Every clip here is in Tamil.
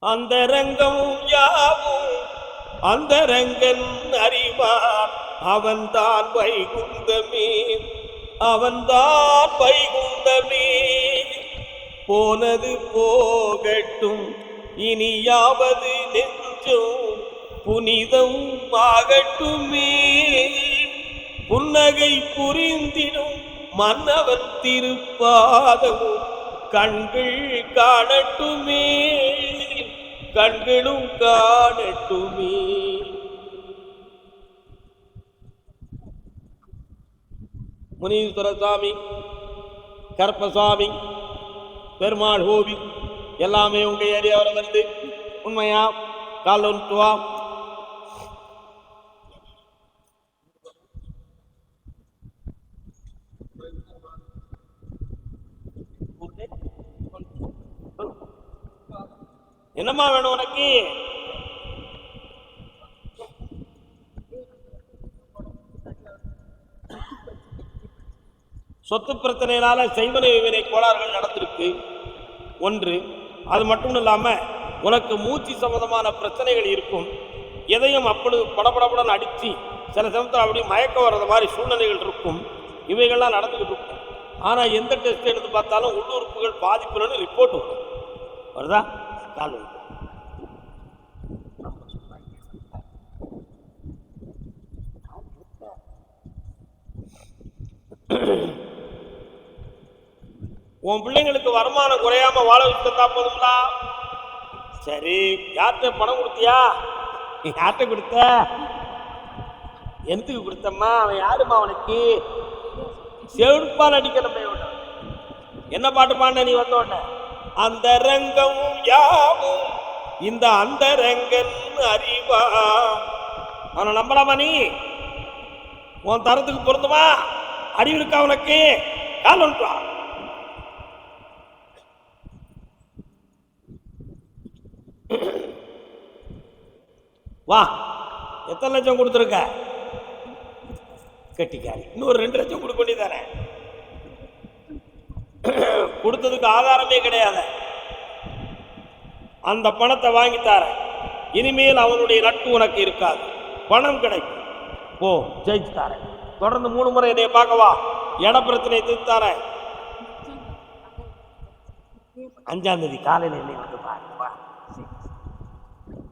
அந்த ரங்கம் யாவும் அந்த ரங்கன் அறிவான். அவன்தான் வைகுந்தமே அவன்தான் வைகுந்தமே. போனது போகட்டும் இனியாவது நெஞ்சும் புனிதம் ஆகட்டுமே. புன்னகை புரிந்திடும் மன்னவன் திருப்பாதமும் கண்கள் காணட்டுமே. കണ്ണുകളും കാണട്ടുമേ முனீஸ்வரசாமி கருப்பசாமி பெருமாள் ஹோபி எல்லாமே உங்கள் ஏரியாவில் வந்து உண்மையாக கால் என்னம்மா வேணும் உனக்கு? சொத்து பிரச்சனையினால செய்வனை வினை கோளாறுகள் நடந்திருக்கு. ஒன்று அது மட்டும் இல்லாம உனக்கு மூச்சு சம்பந்தமான பிரச்சனைகள் இருக்கும். எதையும் அப்பொழுது படபடபடன் அடித்து சில சமயத்தில் அப்படி மயக்க வர்றது மாதிரி சூழ்நிலைகள் இருக்கும். இவைகள்லாம் நடந்துக்கிட்டு இருக்கும். ஆனால் எந்த டெஸ்ட் எடுத்து பார்த்தாலும் உள்ளுறுப்புகள் பாதிப்புலன்னு ரிப்போர்ட் வரும். வருதா? கால் உன் பிள்ளைங்களுக்கு வருமானம் குறையாம வாழ வச்சுட்டா போதுங்களா சரி யார்கிட்ட பணம் கொடுத்தியா? நீ யார்கிட்ட கொடுத்த? எந்தக்கு கொடுத்தம்மா? அவன் யாரும்மா அவனுக்கு? செருப்பால் அடிக்கிற பையன் என்ன பாட்டு பாடின நீ வந்த உடனே? அந்தரங்கமும் யாவும் இந்த அந்தரங்கன் அறிவா. அவனை நம்பலாமா நீ? உன் தரத்துக்கு பொருந்துமா? அறிவு இருக்கா உனக்கு? கால் ஒன்றா வா. எத்தனை லட்சம் கொடுத்துருக்க? கட்டிக்காரி. இன்னொரு ரெண்டு லட்சம் கொடுக்க வேண்டியதானே கொடுத்ததுக்கு ஆதாரமே கிடையாது. அந்த பணத்தை வாங்கித்தார இனிமேல் அவனுடைய நட்பு உனக்கு இருக்காது. பணம் கிடைக்கும். போ ஜெயிச்சு தரேன். தொடர்ந்து மூணு முறை என்னைய பார்க்கவா? இட பிரச்சனை தீர்த்து தரேன். அஞ்சாம் தேதி காலையில் என்னை வந்து பாரு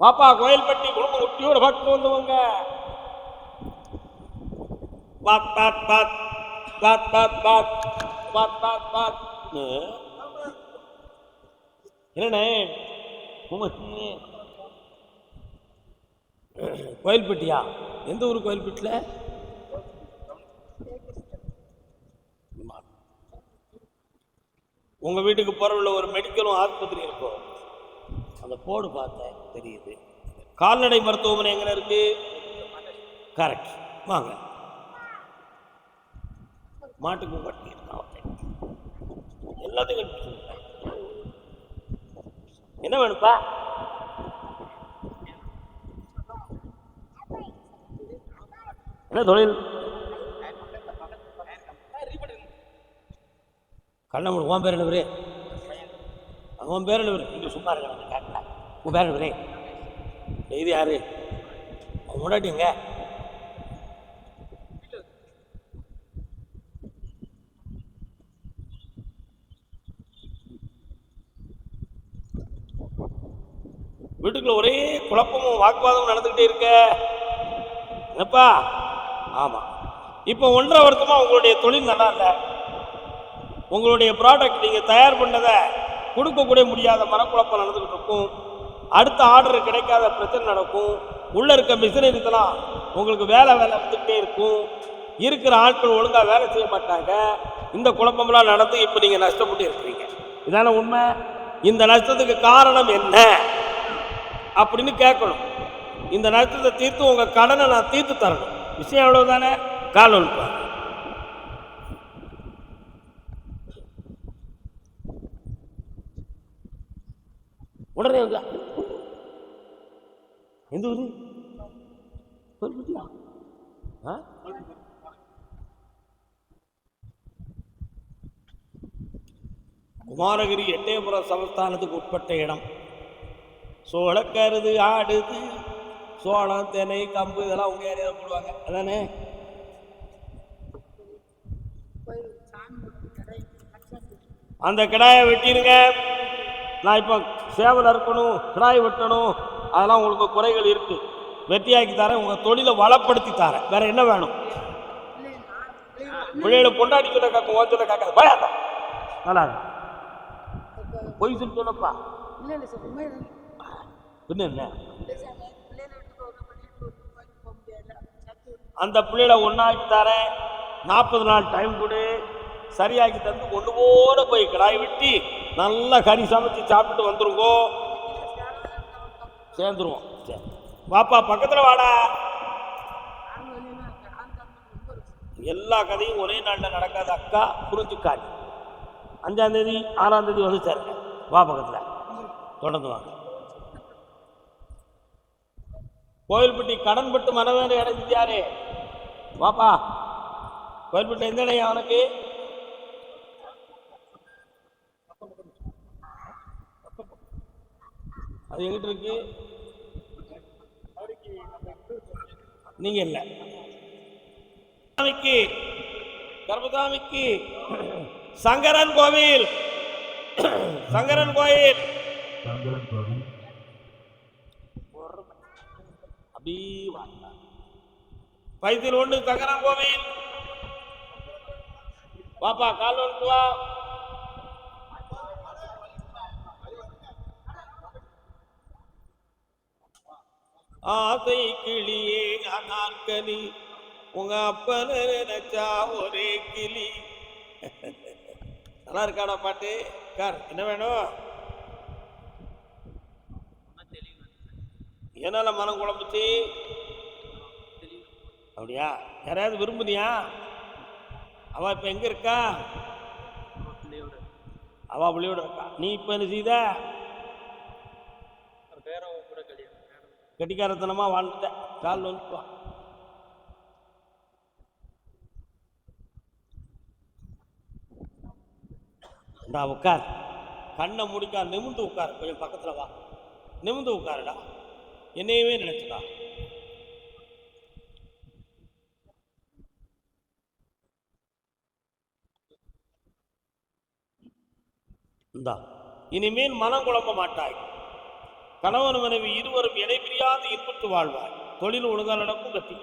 பாப்பா கோயில்பட்டி குடும்ப ஒட்டியோட பக்கம் வந்தவங்க பாத் பாத் பாத். பாத் பாத் பாத். பாத் பாத் பாத் என்னண்ணே கோயில்பட்டியா? எந்த ஊர் கோயில்பட்டியில் உங்க வீட்டுக்கு புறவுல ஒரு மெடிக்கலும் ஆஸ்பத்திரி இருக்கும் அந்த போர்டு பார்த்தேன் தெரியுது. கால்நடை மருத்துவமனை எங்க இருக்கு? கரெக்ட். வாங்க. மாட்டுக்கு வட்டி எல்லாத்தையும் கண்டுபிடிச்சிருக்கேன். என்ன வேணுப்பா என்ன தொழில்? கண்ண உன் பேர் என்ன உன் பேர் என்ன இங்கே சும்மா இருக்க கேட்கல உன் பேர் என்ன இது யாரு? அவன் முன்னாடிங்க வீட்டுக்குள்ள ஒரே குழப்பமும் வாக்குவாதம் நடந்துகிட்டே இருக்க. என்னப்பா? ஆமாம் இப்போ ஒன்றரை வருத்தமாக உங்களுடைய தொழில் நல்லா இல்லை. உங்களுடைய ப்ராடக்ட் நீங்கள் தயார் பண்ணதை கொடுக்கக்கூட முடியாத மனக்குழப்பம் நடந்துக்கிட்டு இருக்கும். அடுத்த ஆர்டர் கிடைக்காத பிரச்சனை நடக்கும். உள்ளே இருக்க மிஷினரிஸ்லாம் உங்களுக்கு வேலை வேலை வந்துக்கிட்டே இருக்கும். இருக்கிற ஆட்கள் ஒழுங்காக வேலை செய்ய மாட்டாங்க. இந்த குழப்பம்லாம் நடந்து இப்போ நீங்கள் நஷ்டப்பட்டு இருக்கிறீங்க. இதான உண்மை? இந்த நஷ்டத்துக்கு காரணம் என்ன? அப்படின்னு கேட்கணும். இந்த நேரத்தில் தீர்த்து உங்கள் கடனை நான் தீர்த்து தரணும். விஷயம் எவ்வளவுதானே கால் ஒழுப்பா உடனே வந்து எந்த ஊர்? கோயில்பட்டியா ஆ? குமாரகிரி எட்டயபுரம் சமஸ்தானத்துக்கு உட்பட்ட இடம். சோழக்கருது ஆடுது. சோளம் தினை கம்பு இதெல்லாம் உங்க ஏரியாவில் போடுவாங்க. அதானே? அந்த கிடாயை வெட்டிடுங்க. நான் இப்போ சேவல் அறுக்கணும் கிடாய் வெட்டணும் அதெல்லாம் உங்களுக்கு குறைகள் இருக்கு. வெட்டியாக்கி தரேன் உங்க தொழிலை வளப்படுத்தி தரேன். வேற என்ன வேணும்? பிள்ளைகளை பொண்டாட்டி சொல்ல காக்க ஓன் சொல்ல காக்காது நல்லா. பொய் சொல்லி சொல்லப்பா. பின்ன என்ன இல்லை சார் பிள்ளைகளை விட்டு போக பண்ணிட்டு ஒரு கோயிலுக்கு போக முடியாது சத்து அந்த பிள்ளைகளை ஒன்றாக்கி தரேன். நாற்பது நாள் டைம் கொடு. சரியாக்கி தந்து ஒன்று போல போய் கிடாய் வெட்டி நல்லா கறி சமைச்சு சாப்பிட்டு வந்துருங்கோ. சேர்ந்துருவோம். சரி வாப்பா பக்கத்தில் வாடா. எல்லா கதையும் ஒரே நாளில் நடக்காத அக்கா புரிஞ்சுக்காது. அஞ்சாம் தேதி ஆறாம் தேதி வந்து சேருங்க. வா பக்கத்தில். தொடர்ந்து வாங்க. கோயில்பட்டி கடன்பட்டு மனவேறு இடம் யாரு? வாப்பா. கோயில்பட்டி எந்த இடம் அவனுக்கு அது எங்கிட்ட இருக்கு? நீங்க இல்லை. கர்மதாமிக்கு சங்கரன் கோவில். சங்கரன் கோயில். அப்படி வயதில் ஒண்ணு ஒன்று சங்கரன் கோவில். பாப்பா கால் வந்து வா. ஆசை கிளியே அனார்கலி உங்க அப்பன நினைச்சா ஒரே கிளி. நல்லா இருக்காடா பாட்டு? கார் என்ன வேணும்? என்னால மனம் குழம்புச்சு. அப்படியா? யாரையாவது விரும்புனியா? அவள் இப்போ எங்கே இருக்கா? அவள் புள்ளியோட இருக்கா. நீ இப்போ என்ன செய்த? கட்டிக்காரத்தனமாக வாழ்ந்துட்ட. கால் வந்து வா இந்தா உட்கார் கண்ணை முடிக்கா நிமிந்து உட்கார் கொஞ்சம் பக்கத்தில் வா. நிமிந்து உட்காருடா என்னையவே நினைச்சுடா இந்தா இனிமேல் மனம் குழம்ப மாட்டாய். கணவன் மனைவி இருவரும் இடைபிரியாது இன்புற்று வாழ்வாய். தொழில் ஒழுங்கா நடக்கும் கத்தி.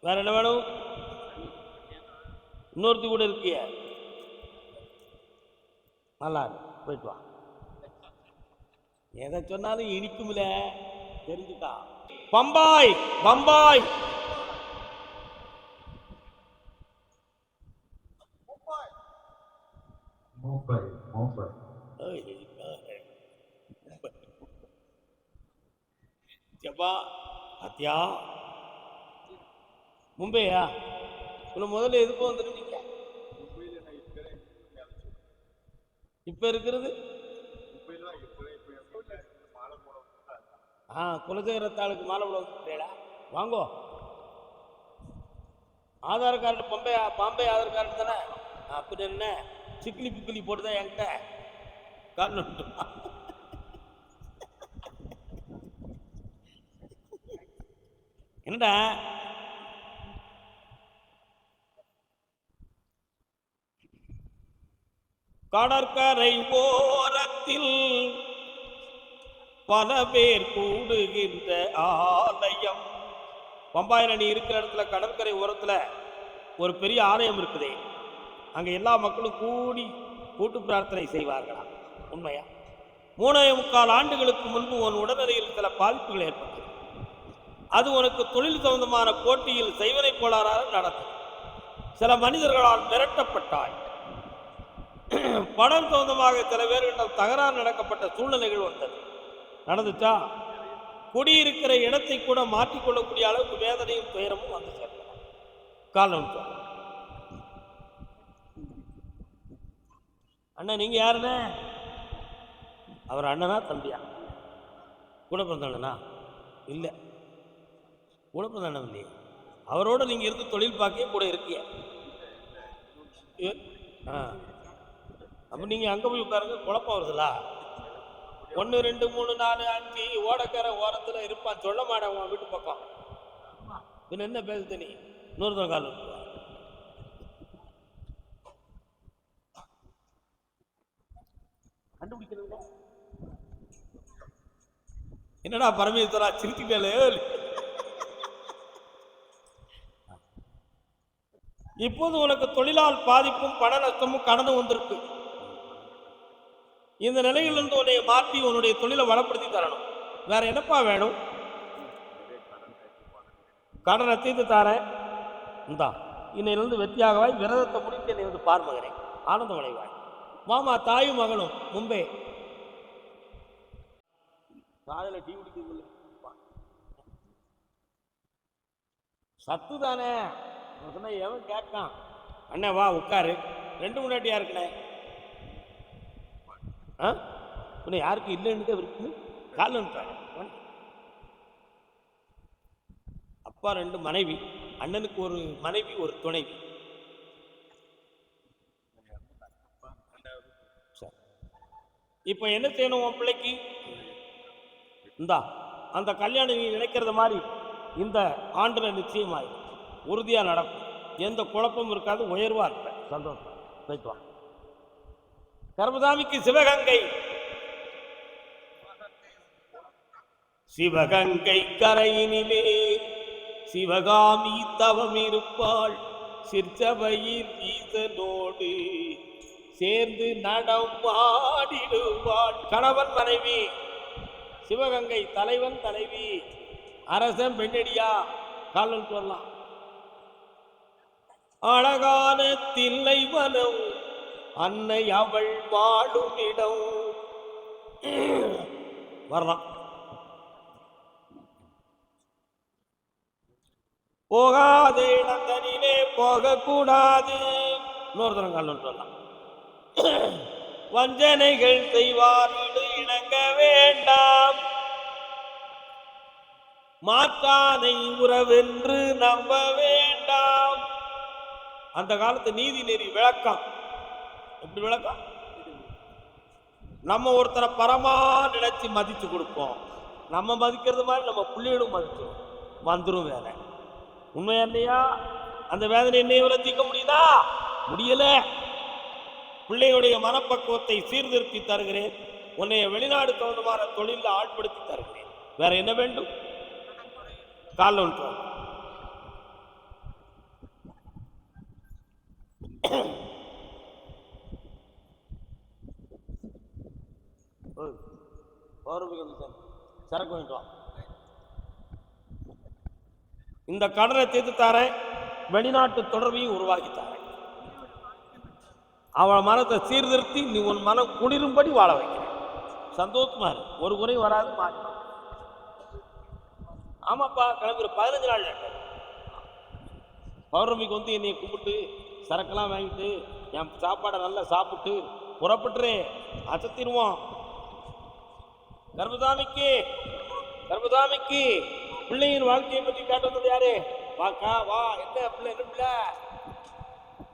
வேற என்ன வேணும்? இன்னொருத்தி கூட இருக்கிய. நல்லா இருக்கு போயிட்டு வா. எதை சொன்னாலும் இனிக்கும்ல. தெரிஞ்சுக்கா. பம்பாய் பம்பாய். Mumbai, Mumbai. ஜப்பா அத்தியா மும்பையா உன்னை முதல்ல எதுக்கு வந்துருக்கீங்க இப்ப இருக்கிறது ஆ குலதெய்வத்தாளுக்கு மாலை விட வாங்கோ ஆதார் கார்டு பம்பை பாம்பே ஆதார் கார்டு தானே அப்படி என்ன சிக்கிலி பிக்கிலி போட்டுதான் என்கிட்ட கார்டு என்னடா? கடற்கரை ஓரத்தில் பல பேர் கூடுகின்ற ஆலயம். பம்பாயில் அணி இருக்கிற இடத்துல கடற்கரை ஓரத்துல ஒரு பெரிய ஆலயம் இருக்குதே. அங்கே எல்லா மக்களும் கூடி கூட்டு பிரார்த்தனை செய்வார்களாம் உண்மையா? மூணே முக்கால் ஆண்டுகளுக்கு முன்பு உன் உடல்நிலையில் சில பாதிப்புகள் ஏற்பட்டது. அது உனக்கு தொழில் சம்பந்தமான போட்டியில் செய்வனை கோளாறாக நடந்தது. சில மனிதர்களால் மிரட்டப்பட்டாய். பணம் சம்பந்தமாக சில பேர்களிடம் தகராறு நடக்கப்பட்ட சூழ்நிலைகள் வந்தது. நடந்துச்சா? குடியிருக்கிற இடத்தை கூட மாற்றிக்கொள்ளக்கூடிய அளவுக்கு வேதனையும் துயரமும் வந்து சேர்ந்தன. காலம் அண்ணா நீங்கள் யாருண்ணே? அவர் அண்ணனா தம்பியா? கூட பிறந்த அண்ணனா? இல்லை. கூட பிறந்த அண்ணன் இல்லையே. அவரோட நீங்கள் இருந்து தொழில் பார்க்க கூட இருக்கிய. ஆ. அப்போ நீங்கள் அங்கே போய் உட்காருங்க குழப்பம் வருதுல்ல ஒன்று ரெண்டு மூணு நாலு அஞ்சு ஓடக்கார ஓரத்தில் இருப்பான். சொல்ல மாட்டேன் உன் வீட்டு பக்கம். பின்ன என்ன பேசுது நீ? இன்னொருத்தர் கால் விட்டுருவா. என்னடா பரமேஸ்வரா சிரிச்சுக்கலே இப்போது உனக்கு தொழிலால் பாதிப்பும் பண நஷ்டமும் கடந்து வந்திருக்கு. இந்த நிலையிலிருந்து உன்னை மாற்றி உன்னுடைய தொழிலை வளப்படுத்தி தரணும். வேற என்னப்பா வேணும்? கடனை தீர்த்து தாரேன். இந்தா இன்னையிலிருந்து வெற்றியாகவாய் விரதத்தை முடித்து என்னை வந்து பார்மகிறேன் ஆனந்தம் அடைவாய் மாமா தாயும் மகனும் மும்பே. காலையில் டீ குடிக்கிறது சத்து தானே சொன்னா எவன் கேட்கான்? அண்ணே வா உட்காரு. ரெண்டு முன்னாடியா இருக்குண்ணே ஆ? உன்னை யாருக்கு இல்லைன்னு இருக்கு. காலில் அப்பா ரெண்டு மனைவி அண்ணனுக்கு ஒரு மனைவி ஒரு துணைவி. இப்போ என்ன செய்யணும் உன் பிள்ளைக்கு? இந்தா அந்த கல்யாணம் நீ நினைக்கிறது மாதிரி இந்த ஆண்டில் நிச்சயமாய். உறுதியா நடக்கும். எந்த குழப்பமும் இருக்காது உயர்வா இருப்பேன் சந்தோஷம். போயிட்டு வா. சிவகங்கை. சிவகங்கை கரையினிலே சிவகாமி தவம் இருப்பாள் சிற்சபையின் ஈசனோடு சேர்ந்து நடவாடிடுவான் கணவன் மனைவி சிவகங்கை தலைவன் தலைவி அரசன் பெண்ணடியா காலன் சொல்லலாம் அழகான தில்லை வனம் அன்னை அவள் வாழும் இடம். வரலாம். போகாத இடங்களிலே போகக்கூடாது. இன்னொரு தரம் காலன் சொல்லலாம் வஞ்சனைகள் செய்வாரோடு இணங்க வேண்டாம். மாற்றானை உறவென்று நம்ப வேண்டாம். அந்த காலத்து நீதி நெறி விளக்கம். எப்படி விளக்கம்? நம்ம ஒருத்தரை பரமா நினைச்சு மதிச்சு கொடுப்போம். நம்ம மதிக்கிறது மாதிரி நம்ம பிள்ளைகளும் மதிச்சிடும் வந்துடும் வேலை. உண்மையா இல்லையா? அந்த வேதனை என்னை இவரை முடியுதா? முடியலை. பிள்ளையுடைய மனப்பக்குவத்தை சீர்திருத்தி தருகிறேன். உன்னைய வெளிநாடு தகுந்தமான தொழிலில் ஆட்படுத்தி தருகிறேன். வேற என்ன வேண்டும்? கால ஒன்று சரக்கு வாங்கிட்டு இந்த கடனை தீர்த்து தாரேன். வெளிநாட்டு தொடர்பையும் உருவாக்கி அவள் மனத்தை சீர்திருத்தி நீ உன் மனம் குளிரும்படி வாழ வைக்கிறேன். சந்தோஷமா இரு. ஒரு குறை வராது மாறி ஆமாப்பா கிளம்புற பதினஞ்சு நாள் பௌர்ணமிக்கு வந்து என்னை கும்பிட்டு சரக்கெல்லாம் வாங்கிட்டு என் சாப்பாடை நல்லா சாப்பிட்டு புறப்பட்டுரு. அசத்திடுவோம். கர்மதாமிக்கு கர்மதாமிக்கு பிள்ளையின் வாழ்க்கையை பற்றி கேட்டு யாரு? வாக்கா வா. என்ன பிள்ளை என்ன பிள்ளை?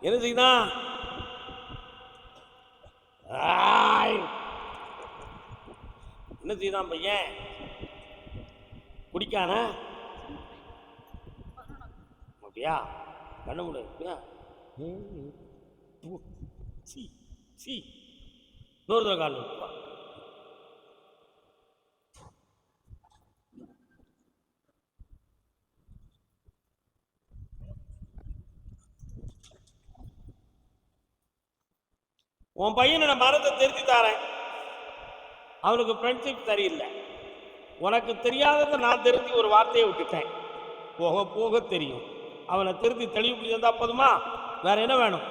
என்ன செய்தான்? என்ன செய்தான் பையன்? குடிக்கானா? அப்படியா? கண்ண முடியாது சி சி. நூறு கால் உன் பையனோட மரத்தை திருத்தி தாரேன். அவனுக்கு ஃப்ரெண்ட்ஷிப் சரியில்லை. உனக்கு தெரியாததை நான் திருத்தி ஒரு வார்த்தையை விட்டுட்டேன். போக போக தெரியும். அவனை திருத்தி தெளிவுபடுத்தி தந்தா போதுமா? வேற என்ன வேணும்?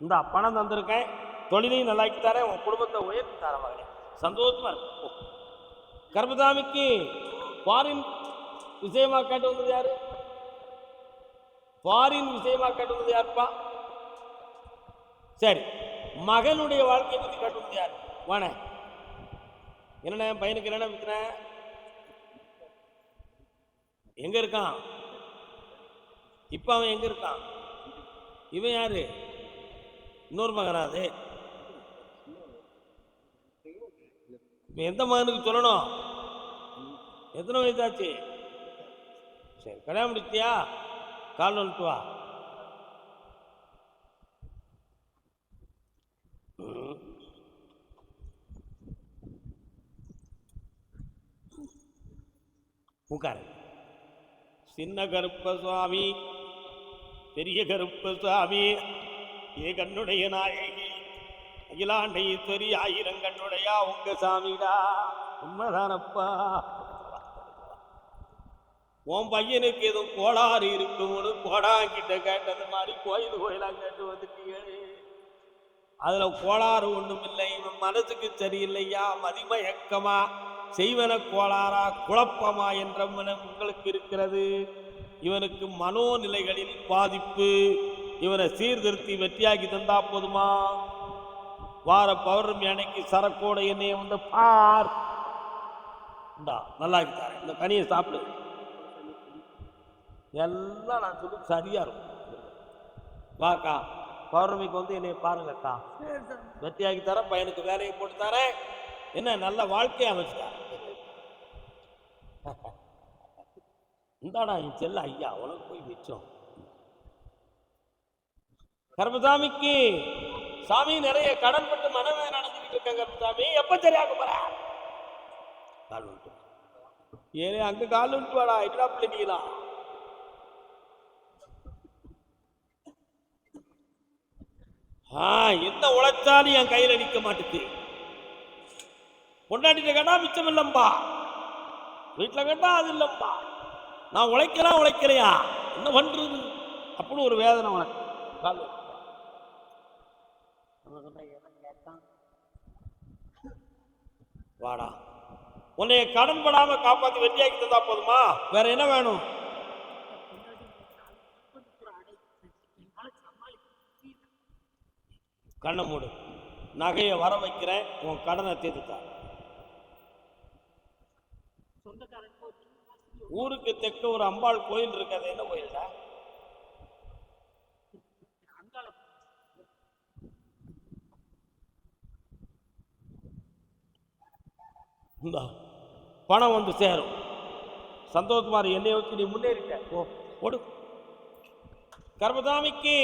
இந்த பணம் தந்திருக்கேன். தொழிலையும் நல்லாக்கி தரேன். உன் குடும்பத்தை உயர்த்தி தரேன் மகனே. சந்தோஷமா இருக்கும் கர்மதாமிக்கு ஃபாரின் விஷயமா கேட்டு வந்தது யாரு? ஃபாரின் விஷயமா கேட்டு வந்தது யாருப்பா? சரி மகனுடைய வாழ்க்கையை பற்றி கேட்டு வந்தது வாண. வாணே என்னண்ணே பையனுக்கு என்னென்ன விற்கிறேன் எங்க இருக்கான்? இப்போ அவன் எங்க இருக்கான்? இவன் யாரு? இன்னொரு மகனா அது? இப்போ எந்த மகனுக்கு சொல்லணும்? எத்தனை வயசாச்சு? சரி கல்யாணம் முடிச்சியா கால் வந்துட்டு வா. உட்காரு சின்ன கருப்பசுவாமி பெரிய கருப்பசுவாமி ஏ கண்ணுடைய நாயகி அகிலாண்டை சரி ஆயிரம் கண்ணுடையா உங்க சாமிடா உண்மைதானப்பா. உன் பையனுக்கு எதுவும் கோளாறு இருக்கும்னு கோடாங்கிட்ட கேட்டது மாதிரி கோயில் கோயிலாக கேட்டு வந்துட்டீங்க அதுல கோளாறு ஒண்ணும் இல்லை இவன் மனசுக்கு சரியில்லையா? மதிமயக்கமா? செய்வன கோளாறா குழப்பமா என்ற உங்களுக்கு இருக்கிறது. இவனுக்கு மனோநிலைகளில் பாதிப்பு. இவனை சீர்திருத்தி வெற்றியாக்கி தந்தா போதுமா? வார பௌர்ணமி அன்னைக்கு சரக்கோட எண்ணெயை வந்து பார். நல்லா தாரேன். இந்த கனியை சாப்பிடு. எல்லாம் நான் சொல்லி சரியா இருக்கும். வாக்கா பௌர்ணமிக்கு வந்து என்னை பாருங்கக்கா. வெற்றியாக்கி தரேன் பையனுக்கு வேலையை போட்டு தரேன். என்ன நல்ல வாழ்க்கையை அமைச்சு தரேன் இந்தாடா என் செல்ல ஐயா உனக்கு போய் மிச்சம். கர்மசாமிக்கு சாமி நிறைய கடன் பட்டு மனமே நடந்துக்கிட்டு இருக்கேன் கர்மசாமி. எப்ப சரியாக போற? கால் விட்டு ஏனே அங்க கால் விட்டு வாடா என்னடா பிள்ளைங்களா ஆ என்ன உழைச்சாலும் என் கையில நிக்க மாட்டுது. பொண்டாட்டிட்ட கேட்டா மிச்சம் இல்லம்பா வீட்டில் கேட்டால் அது இல்லைப்பா. நான் உழைக்கிறா உழைக்கிறையா? என்ன பண்ணுறது அப்படின்னு ஒரு வேதனை உனக்கு. கால் வாடா. உன்னைய கடன் படாம காப்பாத்தி வெட்டியாக்கி தந்தா போதுமா? வேற என்ன வேணும்? கண்ணை மூடு. நகையை வர வைக்கிறேன். உன் கடனை தீர்த்துத்தான் ஊருக்கு தெற்க ஒரு அம்பாள் கோயில் இருக்கு அது என்ன கோயில்டா? பணம் வந்து சேரும். சந்தோஷ்குமார் என்னைய வச்சு நீ முன்னேறிட்ட. ஓ ஓடு. கர்மதாமிக்கு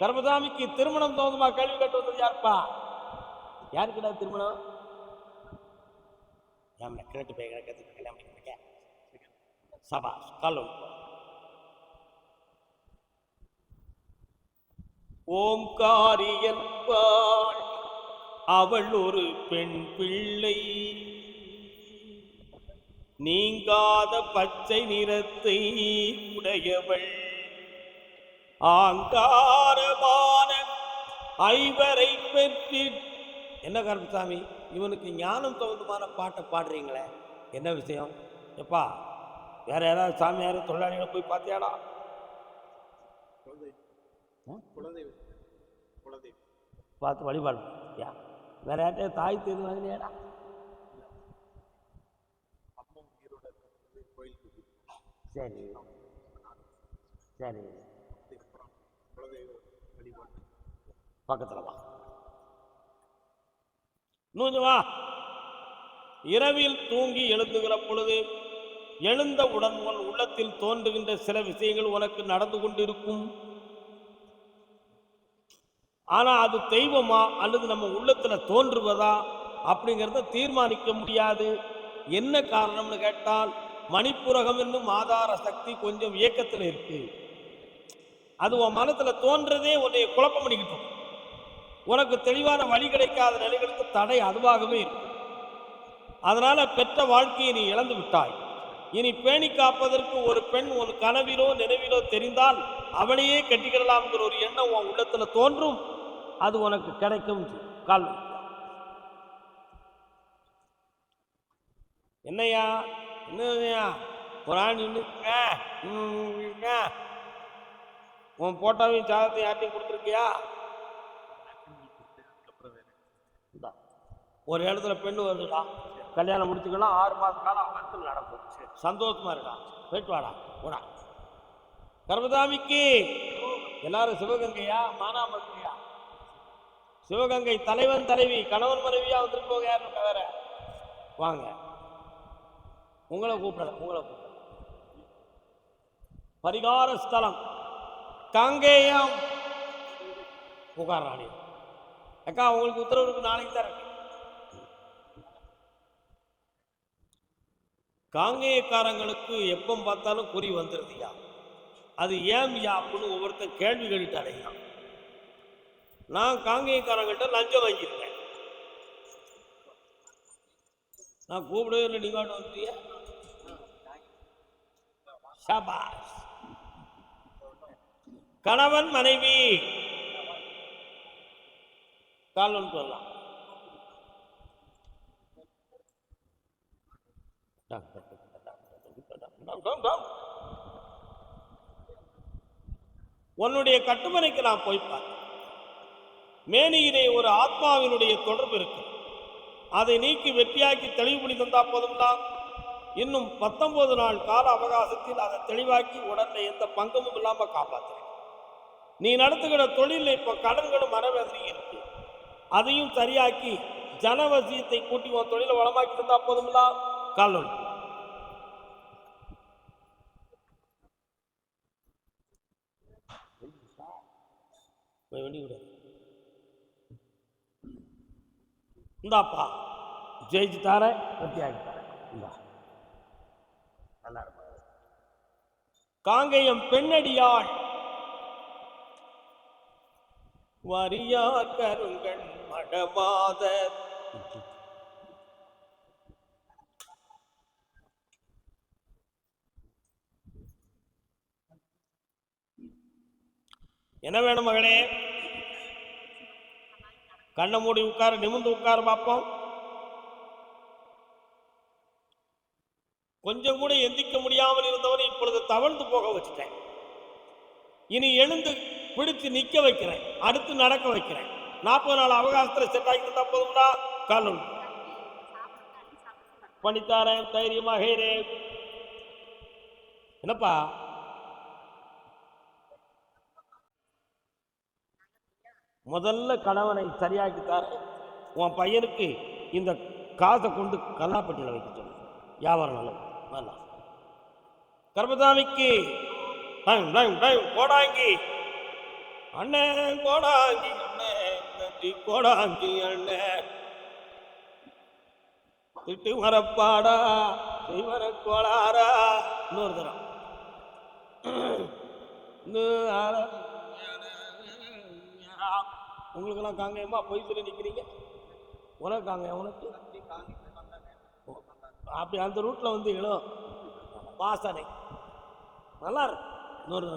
கர்மதாமிக்கு திருமணம் தோதுமா கேள்வி கேட்டு வந்தது யாருப்பா? யாருக்குடா திருமணம்? நம்ம கேட்டு போய் கற்று கல்யாணம் பண்ணிக்க சபா கால் வந்து ஓம்காரி அவள் ஒரு பெண் பிள்ளை. நீங்காத பச்சை நிறத்தை உடையவள். ஆங்காரமான ஐவரை பெற்று என்ன கருப்பசாமி இவனுக்கு ஞானம் தகுந்தமான பாட்டை பாடுறீங்களே என்ன விஷயம்? எப்பா வேற யாராவது சாமியார் தொழிலாளிகளை போய் பார்த்தியாடா? பார்த்து வழிபாடு. யா வேற யார்கிட்ட தாய் தேர்வு வாங்கினியாடா? சரி. சரி. பக்கத்துல வா. நூதுவா இரவில் தூங்கி எழுந்துகிற பொழுது எழுந்தவுடன் உன் உள்ளத்தில் தோன்றுகின்ற சில விஷயங்கள் உனக்கு நடந்து கொண்டிருக்கும். ஆனா அது தெய்வமா அல்லது நம்ம உள்ளத்துல தோன்றுவதா அப்படிங்கிறத தீர்மானிக்க முடியாது. என்ன காரணம்னு கேட்டால் மணிப்புரகம் என்னும் ஆதார சக்தி கொஞ்சம் இயக்கத்தில் இருக்கு. அது உன் மனத்துல தோன்றதே உன்னை குழப்பம் பண்ணிக்கிட்டோம் உனக்கு தெளிவான வழி கிடைக்காத நிலைகளுக்கு தடை அதுவாகவே இருக்கும் அதனால் பெற்ற வாழ்க்கையை நீ இழந்து விட்டாய். இனி பேணி காப்பதற்கு ஒரு பெண் உன் கனவிலோ நினைவிலோ தெரிந்தால் அவளையே கட்டிக்கிடலாம்ங்கிற ஒரு எண்ணம் உன் உள்ளத்தில் தோன்றும். அது உனக்கு கிடைக்கும். கால் என்னையா? என்னய்யா என்னய்யா ஒரு உன் போட்டோவையும் சாதத்தையும் யார்ட்டையும் கொடுத்துருக்கியா இந்தா. ஒரு இடத்துல பெண்ணு வருதுடா கல்யாணம் முடிச்சுக்கலாம் ஆறு மாத காலம் அவங்களுக்கு நடக்கும். சந்தோஷமா இருக்கா போயிட்டு வாடா போடா. கர்மதாமிக்கு எல்லாரும் சிவகங்கையா மானாமதுரையா சிவகங்கை தலைவன் தலைவி கணவன் மனைவியா வந்திருக்கவங்க யாரும் இருக்கா வேற? வாங்க. உங்களை கூப்பிடல உங்களை கூப்பிடல. பரிகார ஸ்தலம் காங்கேயம். புகார் ராணி அக்கா உங்களுக்கு உத்தரவு நாளைக்கு தான் காங்கேயக்காரங்களுக்கு எப்போ பார்த்தாலும் குறி வந்துருதுயா அது ஏன் யா அப்படின்னு ஒவ்வொருத்தன் கேள்வி கேட்டுட்டாரையா நான் காங்கேயக்காரங்கிட்ட லஞ்சம் வாங்கியிருக்கேன். நான் கூப்பிடவே இல்லை நீங்க வந்துட்டியா? கணவன் மனைவி. கால் ஒன்று வரலாம். உன்னுடைய கட்டுமனைக்கு நான் போய் பார்த்தேன். மேனியிலே ஒரு ஆத்மாவினுடைய தொடர்பு இருக்கு அதை நீக்கி வெற்றியாக்கி தெளிவுபடி தந்தா போதும்தான் இன்னும் பத்தொன்பது நாள் கால அவகாசத்தில் அதை தெளிவாக்கி உடல்ல எந்த பங்கமும் இல்லாம காப்பாற்றுறேன் நீ நடத்துகிற தொழிலில் இப்ப கடன்களும் மனவேதனை இருக்கு. அதையும் சரியாக்கி ஜனவசியத்தை கூட்டி உன் தொழிலை வளமாக்கி தந்தா போதும்லா கால் போய் வண்டி விடு. இந்தாப்பா. ஜெயிச்சு தார வெற்றியாகி தாரேன் இந்தா. நல்லா இருக்கும் காங்கேயம் பெண்ணடியாள். வரியார் கருங்கண் மடமாத என்ன வேணும் மகனே? கண்ணை மூடி உட்கார நிமிர்ந்து உட்கார பார்ப்போம் கொஞ்சம் கூட எந்திக்க முடியாமல் இருந்தவன் இப்பொழுது தவழ்ந்து போக வச்சுட்டேன். இனி எழுந்து பிடித்து நிற்க வைக்கிறேன் அடுத்து நடக்க வைக்கிறேன். நாற்பது நாள் அவகாசத்தில் செட் ஆகி தந்தா போதும்டா காலம் பண்ணித்தாரேன் தைரியமாக என்னப்பா? முதல்ல கணவனை சரியாக்கித்தார. உன் பையனுக்கு இந்த காசை கொண்டு கல்லாப்பட்டியில் வைக்க சொல்லு. வியாபாரம் நல்லது. நல்லா. கர்மதாமிக்கு கோடாங்கி. அண்ணன் கோடாங்கி அண்ணன் கோடாங்கி அண்ணன் திட்டு மரப்பாடா செய்வர கோளாரா இன்னொரு தரம். இன்னும் உங்களுக்கெல்லாம் காங்கயமா பொய் சொல்லி நிற்கிறீங்க உனக்கு காங்கயம் உனக்கு? அப்படி அந்த ரூட்ல வந்து இழும் வாசனை நல்லா இருக்கும் இன்னொரு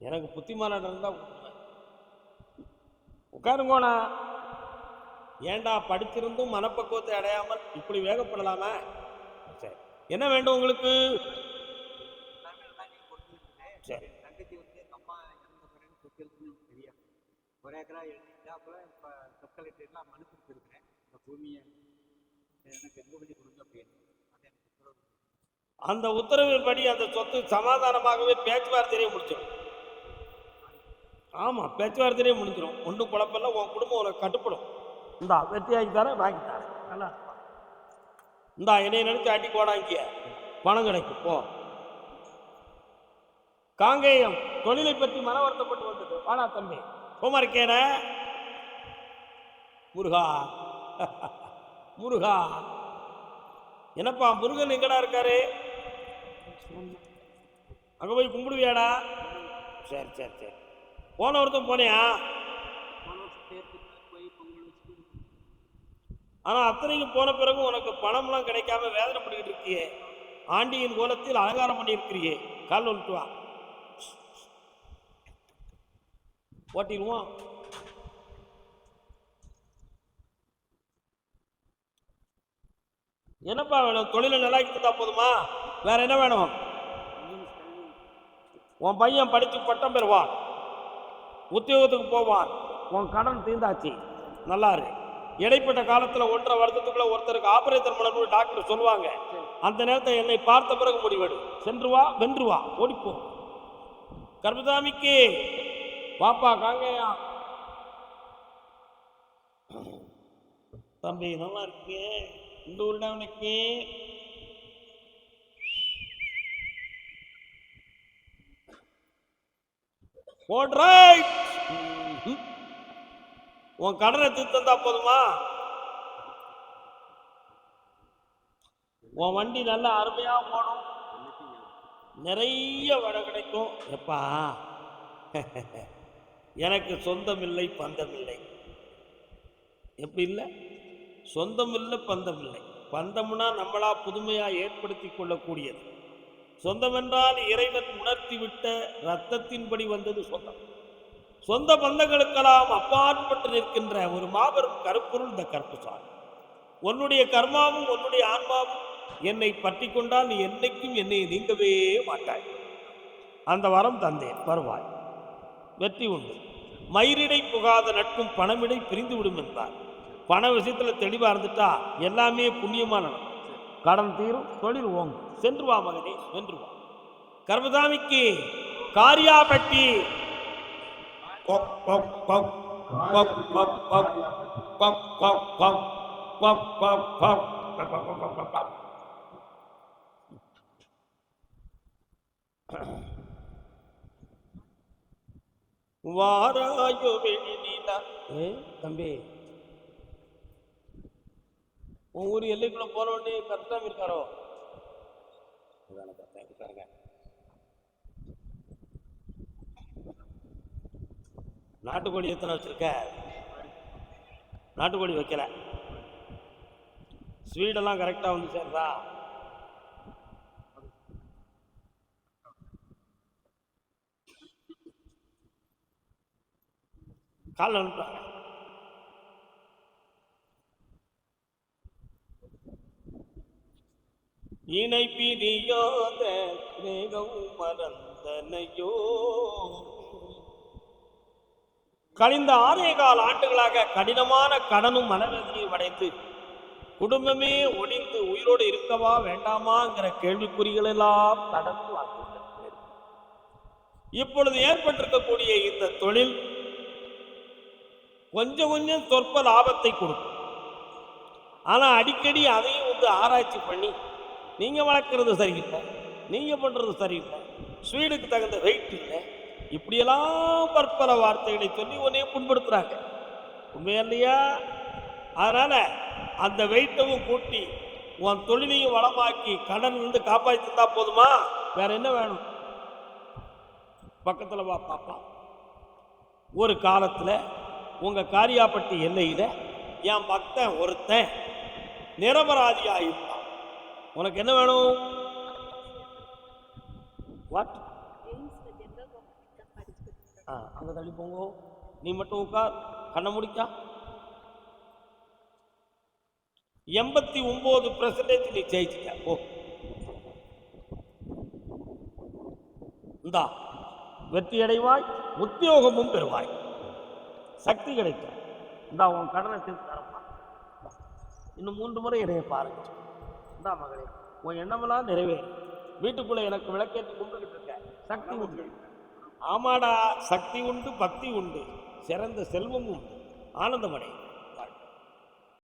எனக்கு புத்திமான இருந்தா உட்காருங்கோண்ணா ஏன்டா படிச்சிருந்தும் மனப்பக்குவத்தை அடையாமல் இப்படி வேகப்படலாமா? சரி. என்ன வேண்டும் உங்களுக்கு? சரி. தங்கச்சி வந்து எங்க அம்மா இறந்த பிறகு தெரியாது. ஒரு ஏக்கரா எழுதிட்டாப்புல இப்போ சப் கலெக்டர்லாம் மனு கொடுத்துருக்கிறேன். இந்த பூமியை எனக்கு எங்க பண்ணி கொடுங்க அப்படின்னு. அந்த உத்தரவின்படி அந்த சொத்து சமாதானமாகவே பேச்சுவார்த்தையிலே முடிச்சிடும் ஆமாம் பேச்சுவார்த்தையிலே முடிஞ்சிடும். ஒன்றும் குழப்பமில்ல உன் குடும்பம் உனக்கு கட்டுப்படும். இந்தா வெற்றியாக்கி தரேன் வாங்கி தரேன். நல்லா. இந்தா என்னைய நினைச்சு அடி கோடாங்கிய. பணம் கிடைக்கும் போ. காங்கேயம் தொழிலை பற்றி மன வருத்தப்பட்டு வந்தது. வாடா தம்பி. சும்மா இருக்கேன முருகா. முருகா. என்னப்பா முருகன் எங்கடா இருக்காரு? அங்க போய் கும்பிடுவியாடா? சரி சரி சரி. போன ஒருத்தன் போனியா? போன வருஷம் தேர்தலுக்கு போய் பொங்கல் வச்சுட்டு ஆனா அத்தனைக்கு போன பிறகு உனக்கு பணம்லாம் கிடைக்காம வேதனை பண்ணிக்கிட்டு இருக்கியே. ஆண்டியின் கோலத்தில் அலங்காரம் பண்ணியிருக்கிறியே. கால் வந்துட்டு வா ஓட்டிடுவோம் என்னப்பா வேணும்? தொழிலை நல்லா கொடுத்தா போதுமா? வேற என்ன வேணும்? உன் பையன் படித்து பட்டம் பெறுவான். உத்தியோகத்துக்கு போவான். உன் கடன் தீர்ந்தாச்சு. நல்லா இருக்கு இடைப்பட்ட காலத்தில் ஒன்றரை வருடத்துக்குள்ள ஒருத்தருக்கு ஆபரேஷன் பண்ணணும்னு டாக்டர் சொல்லுவாங்க. அந்த நேரத்தை என்னை பார்த்த பிறகு முடிவெடு. சென்று வா வென்று வா. ஓடிப்போ. கர்மசாமிக்கு பாப்பா காங்கேயா. தம்பி நல்லா இருக்கு. இந்த ஊர்ல உனக்கு? உன் கடனை தீர்த்து தந்தா போதுமா? உன் வண்டி நல்லா அருமையா போடும் நிறைய வடை கிடைக்கும். எப்பா? எனக்கு சொந்தமில்லை பந்தமில்லை. எப்படி இல்லை? சொந்தமில்லை பந்தமில்லை. பந்தம்னா நம்மளா புதுமையாக ஏற்படுத்தி கொள்ளக்கூடியது. சொந்தம் என்றால் இறைவன் உணர்த்திவிட்ட ரத்தத்தின்படி வந்தது சொந்தம். சொந்த பந்தங்களுக்கெல்லாம் அப்பாற்பட்டு நிற்கின்ற ஒரு மாபெரும் கருப்பொருள் இந்த கருப்பு சாமி உன்னுடைய கர்மாவும் உன்னுடைய ஆன்மாவும் என்னை பற்றி கொண்டால் நீ என்னைக்கும் என்னை நீங்கவே மாட்டாய். அந்த வரம் தந்தேன். வருவாய். வெற்றி உண்டு மயிரிடை புகாத நட்பும் பணமிடை பிரிந்து விடும் என்பார் பண விஷயத்துல தெளிவா இருந்துட்டா எல்லாமே புண்ணியமா நடக்கும் கடன் தீரும் தொழில் ஓங்கும் சென்று வா மகனே சென்று வா கர்மசாமிக்கு காரியாபட்டி கொக், வாராயோ வெளிநிலா ஏ தம்பி. உன் ஊர் எல்லைக்குள்ள போற உடனே கரெக்டாக இருக்காரோ? கரெக்டாக இருக்காருங்க. நாட்டுக்கோழி எத்தனை வச்சிருக்க? நாட்டுக்கோழி வைக்கல. ஸ்வீடெல்லாம் கரெக்டாக வந்து சேர்றா கால் அனுப்புறாங்க இணைப்பிரியாத மேகம் மறந்தனையோ. கழிந்த ஆறே கால ஆண்டுகளாக கடினமான கடனும் மனவேதனையும் அடைந்து குடும்பமே ஒடிந்து உயிரோடு இருக்கவா வேண்டாமாங்கிற கேள்விக்குறிகள் எல்லாம் கடந்து வாழ்ந்துள்ளது இப்பொழுது ஏற்பட்டிருக்கக்கூடிய இந்த தொழில் கொஞ்சம் கொஞ்சம் சொற்ப லாபத்தை கொடுக்கும். ஆனால் அடிக்கடி அதையும் வந்து ஆராய்ச்சி பண்ணி நீங்கள் வளர்க்குறது சரியில்லை நீங்கள் பண்ணுறது சரியில்லை ஸ்வீடுக்கு தகுந்த வெயிட் இல்லை இப்படியெல்லாம் பற்பல வார்த்தைகளை சொல்லி உன்னையும் புண்படுத்துகிறாங்க உண்மையா இல்லையா அதனால் அந்த வெயிட்டவும் கூட்டி உன் தொழிலையும் வளமாக்கி கடன் வந்து காப்பாற்றி போதுமா? வேற என்ன வேணும்? பக்கத்தில் வா பார்ப்பான் ஒரு காலத்தில் உங்கள் காரியாப்பட்டி எல்லையில் என் பக்தன் ஒருத்தன் நிரபராதியா இருந்தான் உனக்கு என்ன வேணும்? வாட் ஆ அங்கே தள்ளி போங்க. நீ மட்டும் உட்கார். கண்ணை முடிக்கா. எண்பத்தி ஒம்பது பெர்சன்டேஜ் நீ ஜெயிச்சிட்ட. ஓ இந்தா வெற்றி அடைவாய் உத்தியோகமும் பெறுவாய். சக்தி கிடைக்கும். இந்த உன் கடனை தீர்த்து தரப்பா. இன்னும் மூன்று முறை இறைய பாருங்க. இந்த மகளே உன் எண்ணமெல்லாம் நிறைவேறும். வீட்டுக்குள்ளே எனக்கு விளக்கேற்றி கும்பிட்டுக்கிட்டு இருக்க. சக்தி உண்டு. ஆமாடா சக்தி உண்டு பக்தி உண்டு. சிறந்த செல்வமும் உண்டு. ஆனந்தமடை.